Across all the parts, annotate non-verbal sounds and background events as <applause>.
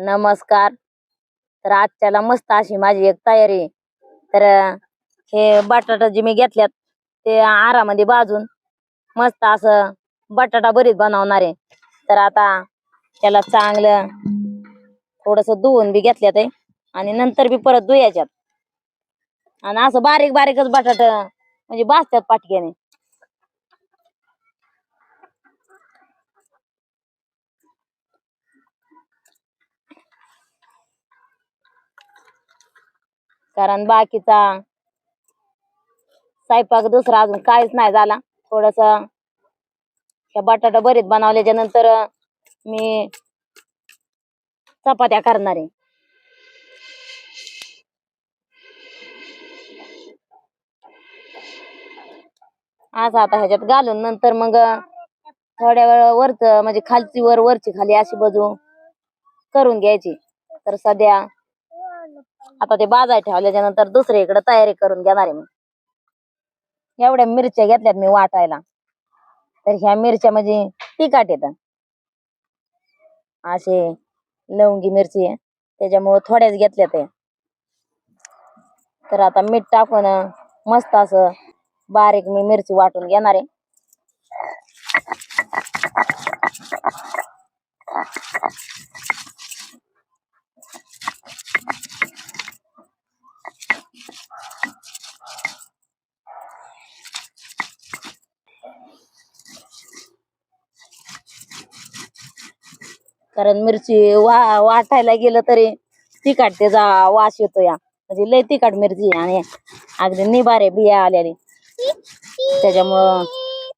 नमस्कार. तर आजच्याला मस्त अशी माझी एक तयारी तर हे बटाटा जे मी घेतल्यात ते आरामध्ये भाजून मस्त असं बटाटा बरीच बनवणार आहे. तर आता त्याला चांगलं थोडस धुवून बी घेतल्यात आहे. आणि नंतर बी परत धुयाच्यात. आणि असं बारीक बारीकच बटाट म्हणजे भाजतात पाटक्याने. कारण बाकीचा स्वयंपाक दुसरा अजून काहीच नाही झाला. थोडस ह्या बटाटा बरीच बनवल्याच्या नंतर मी चपात्या करणार आहे. असं आता ह्याच्यात घालून नंतर मग थोड्या वेळ वरच म्हणजे खालची वर वरची खाली अशी बाजू करून घ्यायची. तर सध्या आता ते बाजाय ठेवल्याच्या नंतर दुसरीकडे इकडे तयारी करून घेणार आहे मी. एवढ्या मिरच्या घेतल्यात मी वाटायला. तर ह्या मिरच्या म्हणजे तिखट येत. असे लवंगी मिरची आहे. त्याच्यामुळे थोड्याच घेतल्यात ते तर आता मीठ टाकून मस्त असं बारीक मी मिरची वाटून घेणार आहे. कारण मिरची वा वाटायला गेलं तरी तिखट त्याचा वास येतो या. म्हणजे लय तिखट मिरची आहे आणि अगदी निबारे बिया आलेली. त्याच्यामुळं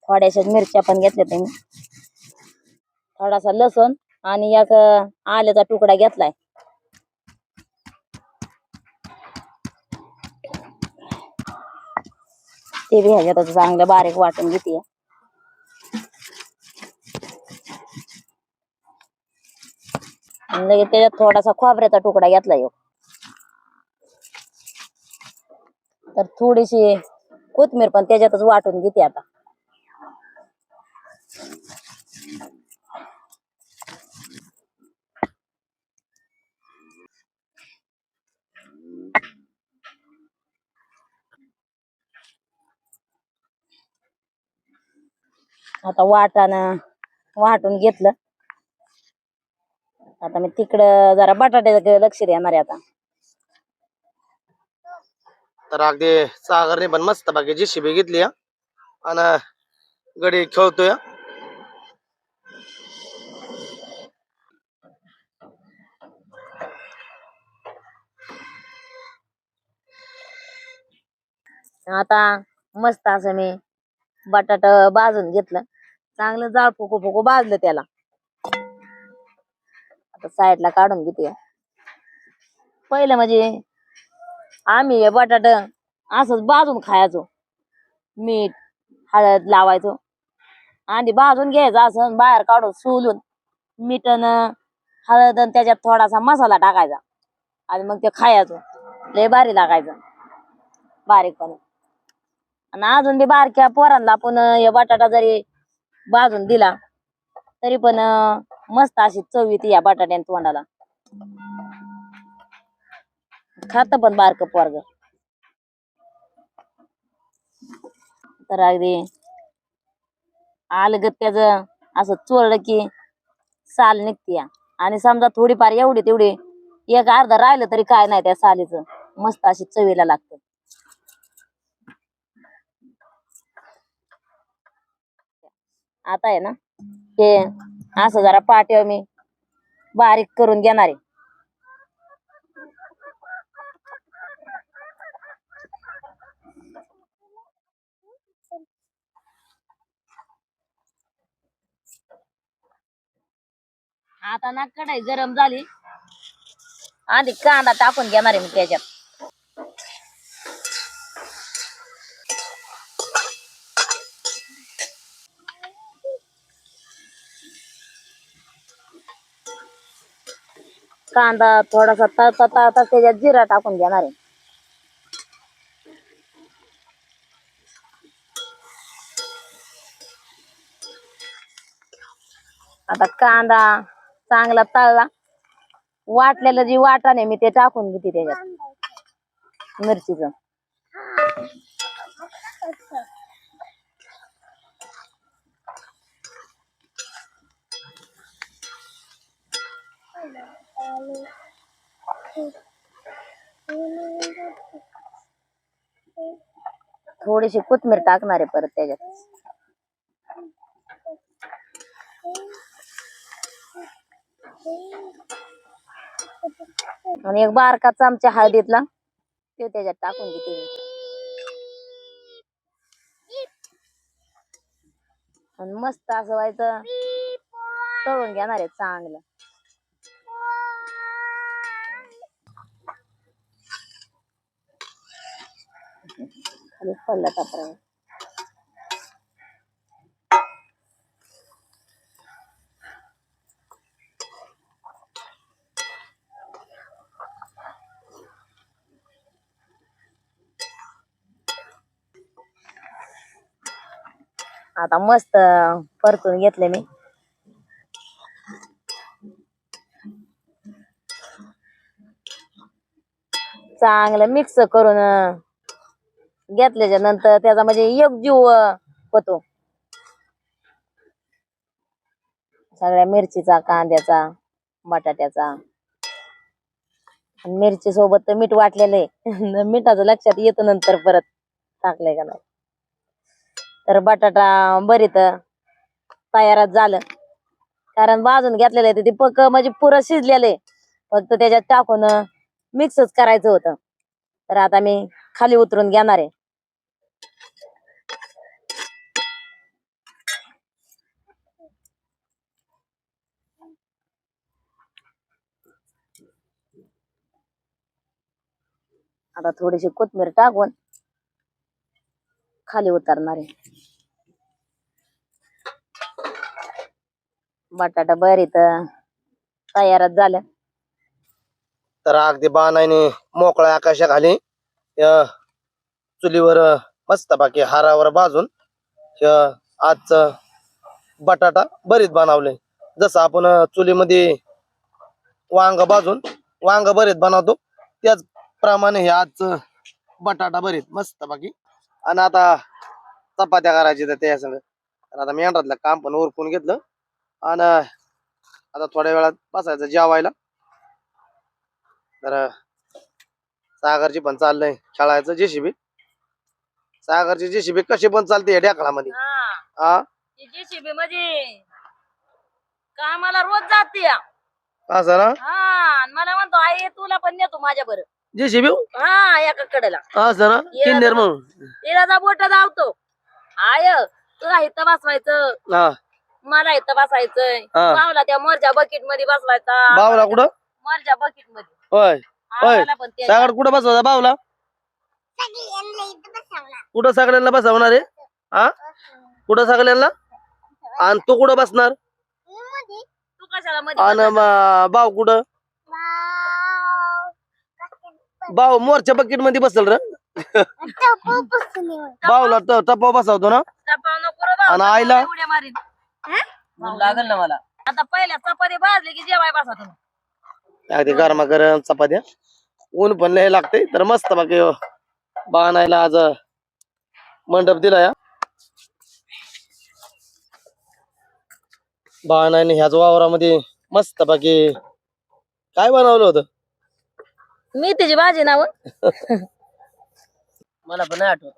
थोड्याशा मिरच्या पण घेतल्या त्यांनी. थोडासा लसूण आणि एक आल्याचा तुकडा घेतलाय. ते बी ह्याच्यात चांगलं बारीक वाटून घेते. आणि लगेच त्याच्यात थोडासा खोबऱ्याचा तुकडा घेतला येऊ तर थोडीशी कोथमीर पण त्याच्यातच वाटून घेते आता. आता वाटानं वाटून घेतलं. आता मी तिकडं जरा बटाट्याचं लक्ष देणार आहे आता. तर अगदी सागरने पण मस्त बाकी जेसीबी घेतली हा. आणि गडी खेळतोय आता मस्त असं मी बटाट भाजून घेतलं. चांगलं जाळ फुकू फुकू भाजलं त्याला. साईडला काढून घेते. पहिलं म्हणजे आम्ही हे बटाट असंच भाजून खायचो. मीठ हळद लावायचो. आणि भाजून घ्यायचं असं बाहेर काढून सोलून मीठ अन हळद अन त्याच्यात थोडासा मसाला टाकायचा. आणि मग ते खायचो. लय भारी लागायचं. बारीकपणे. आणि अजून बी बारक्या पोरांना आपण हे बटाटा जरी भाजून दिला तरी पण मस्त अशी चव येते या बटाट्यान तोंडाला. खात पण बारक पोरग. तर अगदी आलगत त्याच असं चोरलं की साल निघते या. आणि समजा थोडीफार एवढी तेवढी एक अर्ध राहिलं तरी काय नाही त्या सालीचं. मस्त अशी चवीला लागतं. आता आहे ना? हे असं जरा पाठव मी बारीक करून घेणार आहे. आता ना कढाई गरम झाली. आधी कांदा टाकून घेणार आहे मी त्याच्यात. कांदा थोडासा तळता तळता त्याच्यात जिरा टाकून घेणार आहे. आता कांदा चांगला तळला. वाटलेलं जी वाटाणे मी ते टाकून घेते त्याच्यात. मिरचीचं. थोडीशी कोथमीर टाकणार आहे परत त्याच्यात. आणि एक बारका चमचा हळदीतला ते त्याच्यात टाकून घेते आणि मस्त असं व्हायचं तळून घेणार आहे चांगलं. खाली पडला टाकरा आता मस्त परतून घेतले मी. चांगलं मिक्स करून घेतल्याच्या नंतर त्याचा म्हणजे एक जीव होतो. सगळ्या मिरचीचा कांद्याचा बटाट्याचा. मिरची सोबत तर मीठ वाटलेलं आहे. <laughs> मिठाचं लक्षात येतं नंतर परत टाकलंय का नाही. तर बटाटा भरीत तयारच झालं. कारण भाजून घेतलेलं आहे ते पक म्हणजे पुरं शिजलेले फक्त त्याच्यात टाकून मिक्सच करायचं होतं. तर आता मी खाली उतरून घेणार आहे. आता थोडीशी कोथमीर टाकून खाली उतरणार आहे. बटाटा तर तयारच झाल्या तर अगदी बाणाने मोकळ्या आकाशाखाली अ चुलीवर मस्त बाकी हारावर भाजून आजच बटाटा बरीच बनवले. जसं आपण चुलीमध्ये वांग भाजून वांग बरेच बनवतो त्याच प्रमाणे हे आजचं बटाटा बरेच मस्त बाकी. आणि आता चपात्या करायची तर त्या सगळं आता मेंढरातलं काम पण उरकून घेतलं. आणि आता थोड्या वेळात बसायचं जेवायला. तर सागरची पण चाललंय खेळायचं जेसीबी. सागरची जेसीबी कशी पण चालते ढेकळामध्ये? हा. जेसीबी म्हणजे कामाला रोज जाते असं ना? हा आणि मला म्हणतो आई तुला पण नेतो माझ्या बरं जेसीबी? हा एका कडेला. असं ना? किन्नेर म्हणून. तिला बोट धावतो आय तुला इथं बसवायचं. हा. मला इथं बसायचंय हा. भावला त्या मोरच्या बकेटमध्ये बसवायचा. बावला कुठं? मोरच्या बकेटमध्ये होय होय. आम्हाला पण ते सागर कुठं बसवता बावला? कुठं सगळ्यांना बसवणार आहे? हा कुठं सगळ्यांना आणि तू कुठं बसणार? तू कशाला मध्ये आणि बाव कुठं? बाव मोरच्या बकेटमध्ये बसल र. बावला त- टप्पा बसवतो ना. टपाव नको रे भाऊ, आणि आईला? टपाव उड्या मारीन. लागल ना मला. आता पहिल्या चपाती भाजली की जेवाय बसा तुम्ही. अगदी गरमा गरम चपात्या. ऊन पण लय लागते तर मस्त बाकी बाणायला आज. मंडप दिला या बाणाने ह्याच वावरामध्ये मस्त बाकी काय बनवलं होतं? मेथीची भाजी नाव <laughs> मला पण नाही आठवत.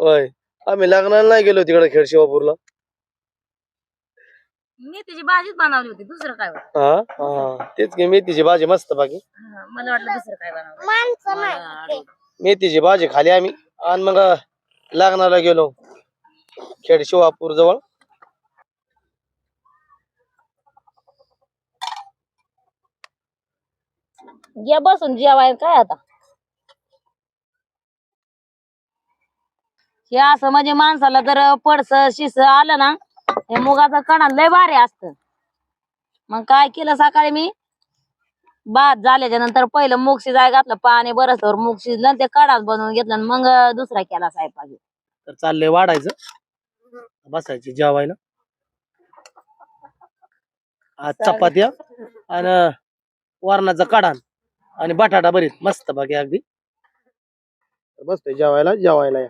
होय. आम्ही लग्नाला नाही गेलो तिकडे खेड शिवापूरला. मेथीची भाजीच बनवली होती. दुसरं काय होतं? हा? हा. तेच की मेथीची भाजी मस्त बाकी हा, मला वाटलं दुसरं काय बनवलं. मला. मेथीची भाजी खाली आम्ही. आणि मग लग्नाला गेलो. खेड शिवापूर जवळ. या बसून जेवाय काय आता? हे असं म्हणजे माणसाला जर पडस शिस आलं ना हे मुगाचं कणा लय भारी असत. मग काय केलं सकाळी मी? भात झाल्याच्यानंतर पहिलं मूग शिजाय घातलं पाणी बरसवर मूग शिजलं आणि ते कडाच बनवून घेतलं आणि मग दुसरा केला स्वयंपाक. तर चाललंय वाढायचं. बसायची जेवायला. आज चपात्या आणि वारणाचा काढान आणि बटाटा भरीत. मस्त बाकी अगदी. बसतोय जेवायला जेवायला या.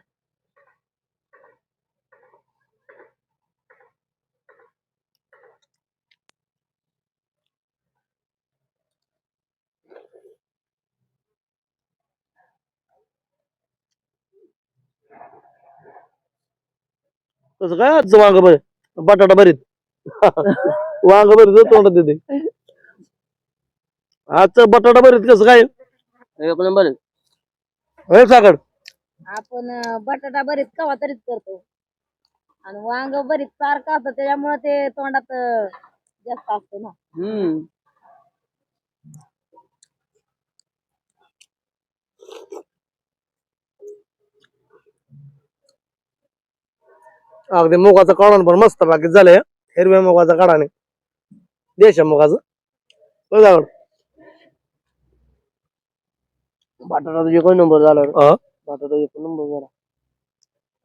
कसं काय आजचं वांग भरीत? बटाटा भरीत. <laughs> वांग भरीत तोंडात येते. आजचं बटाटा भरीत कसं काय? एक नंबर होय साखर. आपण अं, बटाटा भरीत कवा तरीच करतो. आणि वांग भरीत सारखं असतं त्याच्यामुळे ते तोंडात अं, जास्त असतं ना. हम्म. अगदी मुगाचं काढून पण मस्त बाकी झालंय हिरव्या मुगाचं काढाने देशा मुगाचं. साखर बटाटा एक नंबर झाला रे. हा? बटाटा एक नंबर झाला.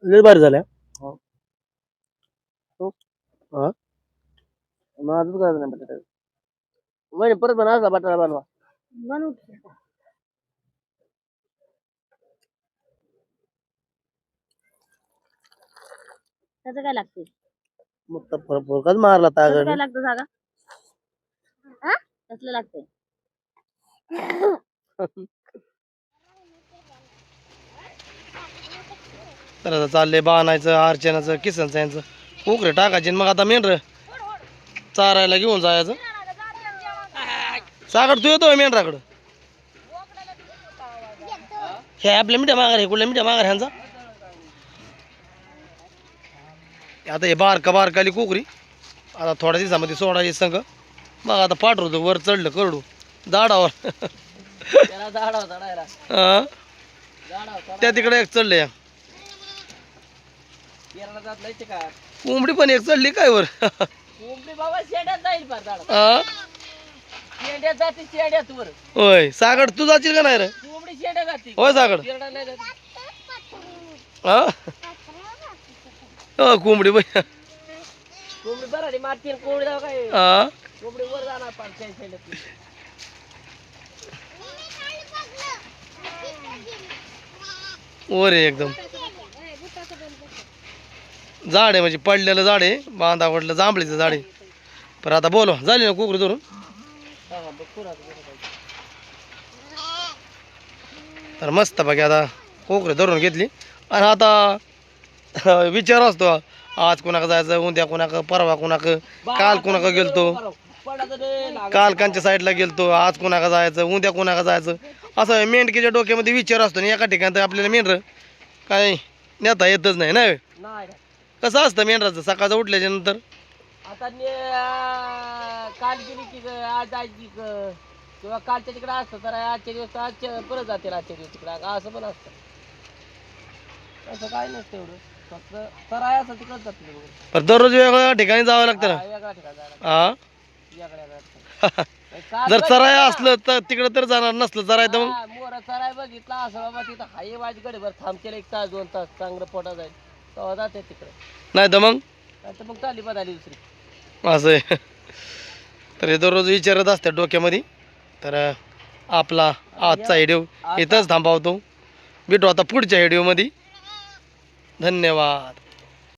लय भारी झाल्या माझंच करायचं नाही बटाटा वहिनी परत पण बटाटा बनवा. म्हणून त्याचं काय लागते मग तर फर- फरकाच मारला त्याचं तागड काय लागतं जागा? हा? कसलं लागतंय? तर आता चाललंय बाणायचं अर्चनाचं किसनचं यांचं. उकरे टाकायचे आणि मग आता मेंढर चारायला घेऊन जायचं. साखर तू येतोय मेंढराकडं? हे आपल्या मिठ्या माघार हे कुठल्या मिठ्या माघार ह्यांचा आता हे बारका बारकाली कुकरी. आता थोड्या दिवसामध्ये सोडायची संघ. मग आता पाठवतो वर चढलं करडू. दाडावर. हा? त्या तिकडे एक चढले या. कोंबडी पण एक चढली काय वर? हा? होय. सागड तू जाशील का नाही रे? होय सागड हा? हो, कोंबडी बाई कोंबडी बरं मारते कोंबडी जाऊ काय. हा? कोंबडी वर जाणार वर आहे एकदम. झाड आहे म्हणजे पडलेलं झाड आहे बांधा पडलं जांभळीचं झाड आहे. पण आता बोलो झाली ना कुकरी धरून? हा, बघ. तर मस्त बाकी आता कोकरी धरून घेतली. आणि आता <laughs> विचार असतो. आज कोणाकडे जायचं उद्या कोणाकडं परवा कोणाकडं काल कोणाकडं गेलतो. काल कांच्या साईडला गेलतो आज कोणाकडे जायचं उद्या कोणाकडे जायचं. असं मेंढकीच्या डोक्यामध्ये विचार असतो आणि एका ठिकाणी तर आपल्याला मेंढर काय नेता येतच नाही ना. कसं असतं मेंढराचं? सकाळचं उठल्याच्या नंतर? आता ने- काल गेली की ग, आज जायची. किंवा कालच्या तिकडे असतं तर आजच्या दिवस आजच्या परत जाते आजच्या दिवस तिकडे. असं पण असतं. असं काय नसतं एवढं. फक्त सराय असं तिकडच जाते तिकडे. पण दररोज वेगवेगळ्या ठिकाणी जावं लागतं हा, ना वेगळ्या ठिकाणी जायला हा. वेगळ्या काल <laughs> जर चराय. असलं तर तिकडं तर जाणार नसलं चराय तर मग. हा, मोर चराय बघितला असं बाबा तिथं हाय माझी गडीभर थांबकेलं एक तास दोन तास चांगलं पोटा जाईल. तेव्हा जाते तिकडे. नाही तर मग? नाही तर मग चालली बदलली दुसरी. असं आहे. तर हे दररोज विचारत असतात डोक्यामध्ये. तर आपला आजचा व्हिडिओ इथंच थांबवतो. भेटू आता पुढच्या व्हिडिओमध्ये धन्यवाद.